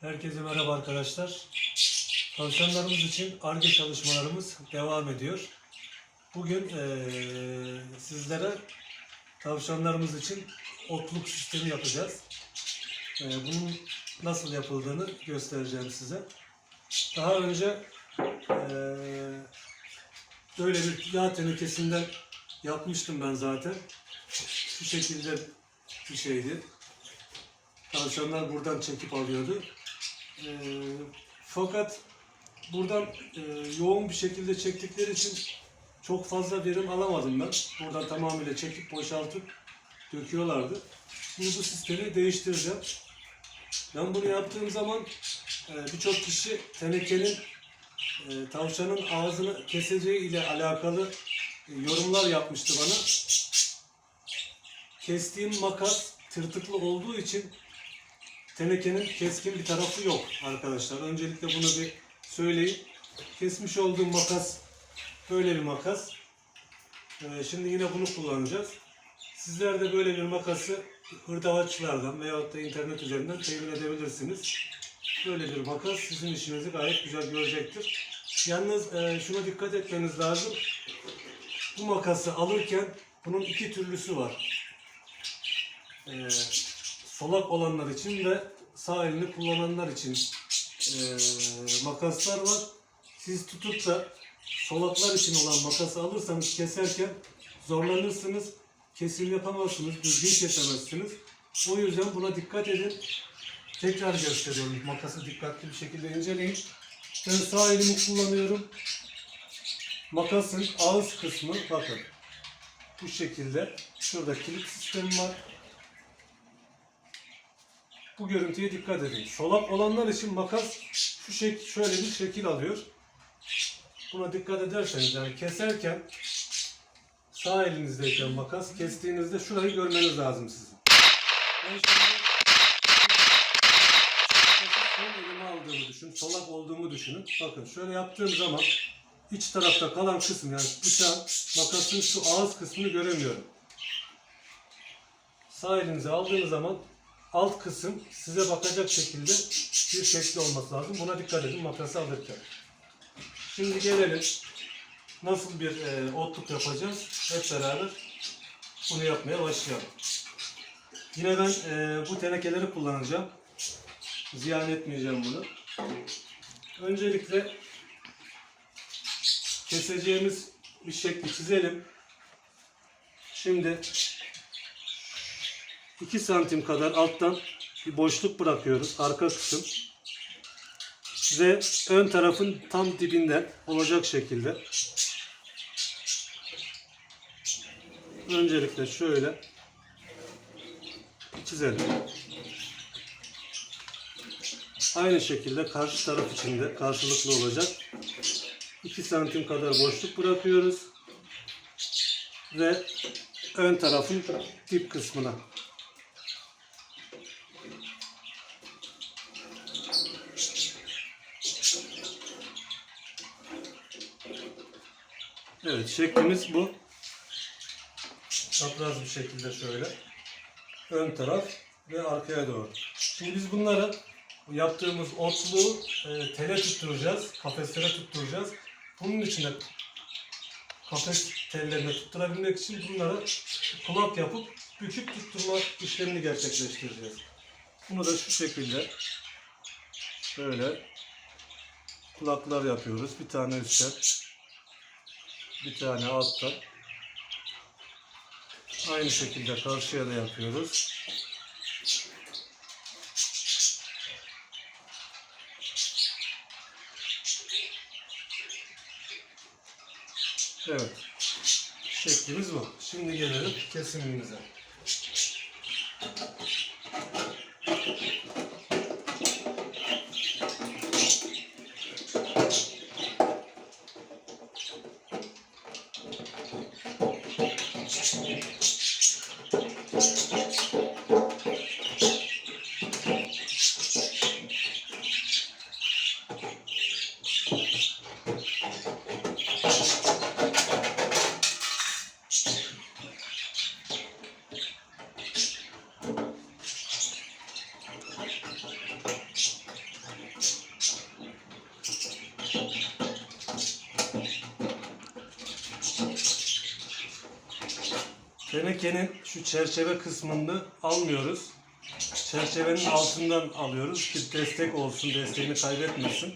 Herkese merhaba arkadaşlar. Tavşanlarımız için ARGE çalışmalarımız devam ediyor. Bugün eee, sizlere tavşanlarımız için otluk sistemi yapacağız. Eee, bunun nasıl yapıldığını göstereceğim size. Daha önce eee, böyle bir yağ tenekesinden yapmıştım ben zaten. Şu şekilde bir şeydi. Tavşanlar buradan çekip alıyordu. Ee, fakat buradan e, yoğun bir şekilde çektikleri için çok fazla verim alamadım ben. Buradan tamamıyla çekip boşaltıp döküyorlardı. Şimdi bu sistemi değiştireceğim. Ben bunu yaptığım zaman e, birçok kişi tenekenin e, tavşanın ağzını keseceği ile alakalı e, yorumlar yapmıştı bana. Kestiğim makas tırtıklı olduğu için tenekenin keskin bir tarafı yok arkadaşlar. Öncelikle bunu bir söyleyeyim. Kesmiş olduğum makas böyle bir makas. Ee, şimdi yine bunu kullanacağız. Sizler de böyle bir makası hırdavatçılardan veyahut da internet üzerinden temin edebilirsiniz. Böyle bir makas sizin işinizi gayet güzel görecektir. Yalnız e, şuna dikkat etmeniz lazım. Bu makası alırken bunun iki türlüsü var. Ee, solak olanlar için ve sağ elini kullananlar için eee, makaslar var. Siz tutup da solaklar için olan makası alırsanız keserken zorlanırsınız. Kesim yapamazsınız, düzgün kesemezsiniz. O yüzden buna dikkat edin. Tekrar gösteriyorum. Makası dikkatli bir şekilde inceleyin. Ben sağ elimi kullanıyorum. Makasın ağız kısmı bakın. Bu şekilde. Şurada kilit sistemi var. Bu görüntüye dikkat edin. Solak olanlar için makas şu şek şöyle bir şekil alıyor. Buna dikkat ederseniz yani keserken sağ elinizdeyken makas kestiğinizde şurayı görmeniz lazım sizin. Ben şimdi sol elime aldığımı düşün, solak olduğumu düşünün. Bakın şöyle yaptığım zaman iç tarafta kalan kısım yani bıçağın makasın şu ağız kısmını göremiyorum. Sağ elinize aldığınız zaman alt kısım size bakacak şekilde bir şekli olması lazım. Buna dikkat edin makası alırken. Şimdi gelelim nasıl bir e, otluk yapacağız. Hep beraber bunu yapmaya başlayalım. Yine ben e, bu tenekeleri kullanacağım. Ziyan etmeyeceğim bunu. Öncelikle keseceğimiz bir şekli çizelim. Şimdi 2 santim kadar alttan bir boşluk bırakıyoruz. Arka kısım. Ve ön tarafın tam dibinden olacak şekilde. Öncelikle şöyle çizelim. Aynı şekilde karşı taraf için de karşılıklı olacak. 2 santim kadar boşluk bırakıyoruz. Ve ön tarafın dip kısmına Evet şeklimiz bu. Çapraz bir şekilde şöyle. Ön taraf ve arkaya doğru. Şimdi biz bunları bu yaptığımız otluğu e, tele tutturacağız. Kafeslere tutturacağız. Bunun için de kafes tellerine tutturabilmek için bunlara kulak yapıp büküp tutturma işlemini gerçekleştireceğiz. Bunu da şu şekilde şöyle kulaklar yapıyoruz. Bir tane üstten bir tane alttan. Aynı şekilde karşıya da yapıyoruz. Evet. Şeklimiz bu. Şimdi gelelim kesimimize. Tenekenin şu çerçeve kısmını almıyoruz. Çerçevenin altından alıyoruz ki destek olsun, desteğini kaybetmesin.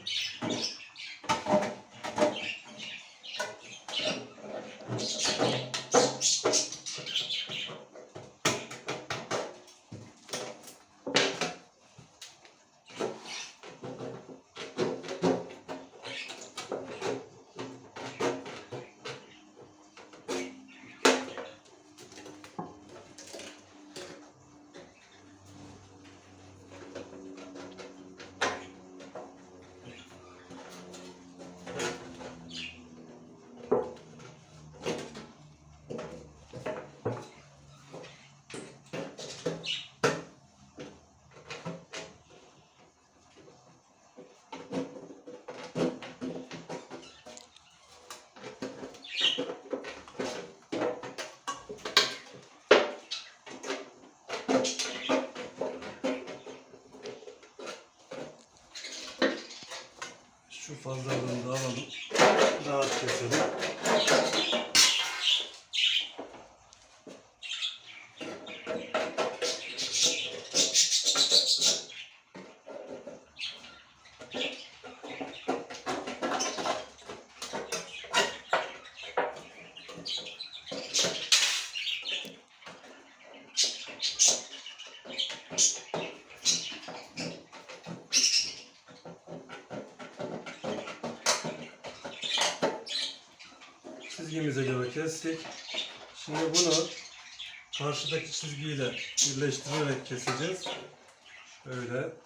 Şu fazlalığını da alalım. Rahat keselim. Çizgimize göre kestik. Şimdi bunu karşıdaki çizgiyle birleştirerek keseceğiz. Şöyle.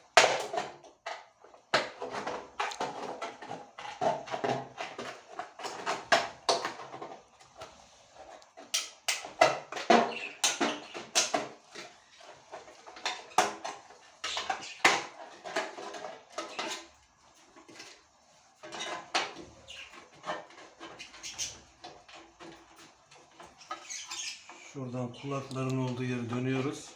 Şuradan kulakların olduğu yere dönüyoruz.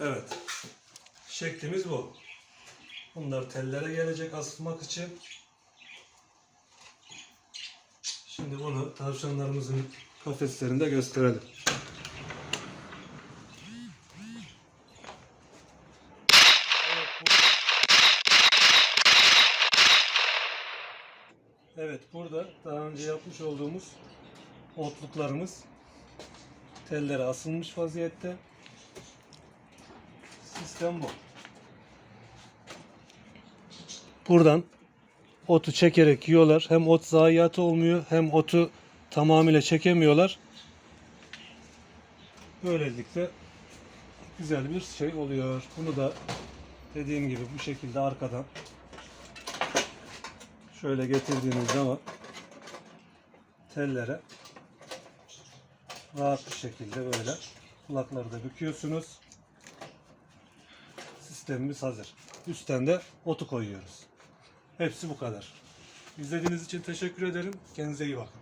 Evet. Şeklimiz bu. Bunlar tellere gelecek asılmak için. Şimdi bunu tavşanlarımızın kafeslerinde gösterelim. Evet burada daha önce yapmış olduğumuz otluklarımız tellere asılmış vaziyette. Sistem bu. Buradan otu çekerek yiyorlar. Hem ot zayiatı olmuyor hem otu tamamıyla çekemiyorlar. Böylelikle güzel bir şey oluyor. Bunu da dediğim gibi bu şekilde arkadan şöyle getirdiğiniz zaman tellere rahat bir şekilde böyle kulakları da büküyorsunuz. Sistemimiz hazır. Üstten de otu koyuyoruz. Hepsi bu kadar. İzlediğiniz için teşekkür ederim. Kendinize iyi bakın.